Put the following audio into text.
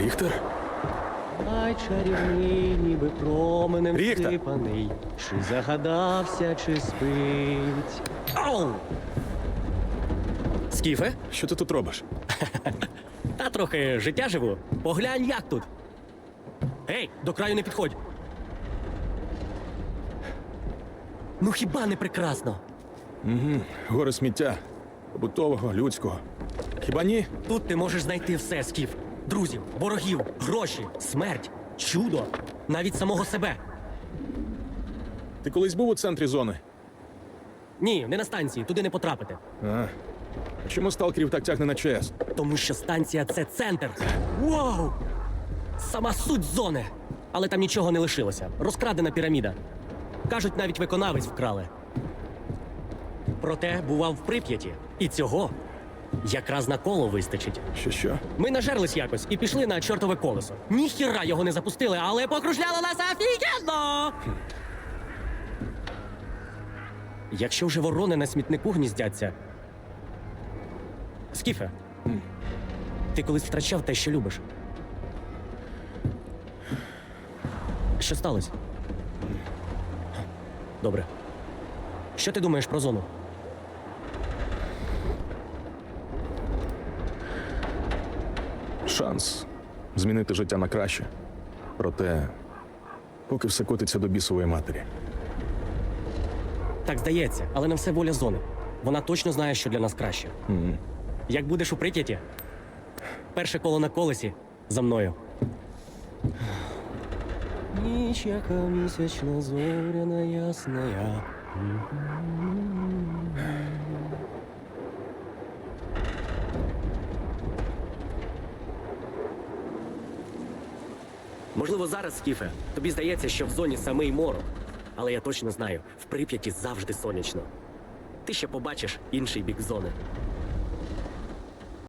Ріхтер? Ай, чарівний, ніби променем Ріхта! всипаний, чи загадався, чи спить. Ау! Скіфе? Що ти тут робиш? Та трохи життя живу. Поглянь, як тут. Ей, до краю не підходь. Ну хіба не прекрасно? Гори сміття. Побутового, людського. Хіба ні? Тут ти можеш знайти все, Скіф. Друзів, ворогів, гроші, смерть, чудо, навіть самого себе. Ти колись був у центрі зони? Ні, не на станції, туди не потрапити. А. А Чому сталкерів так тягне на ЧС? Тому що станція це центр. Вау! Сама суть зони. Але там нічого не лишилося. Розкрадена піраміда. Кажуть, навіть виконавець вкрали. Проте бував в Прип'яті. І цього якраз на коло вистачить. Що що? Ми нажерлись якось і пішли на чортове колесо. Ніхіра його не запустили, але покружляло нас офігенно! Якщо вже ворони на смітнику гніздяться. Скіфе, ти колись втрачав те, що любиш. Що сталося? Добре. Що ти думаєш про зону? Шанс змінити життя на краще. Проте, поки все котиться до бісової матері. Так здається, але на все воля зони. Вона точно знає, що для нас краще. Як будеш у прикяті? Перше коло на колесі за мною. Ніч, яка місячна зоряна ясна. Можливо, зараз, Скіфе, тобі здається, що в зоні самий морок. Але я точно знаю, в Прип'яті завжди сонячно. Ти ще побачиш інший бік зони.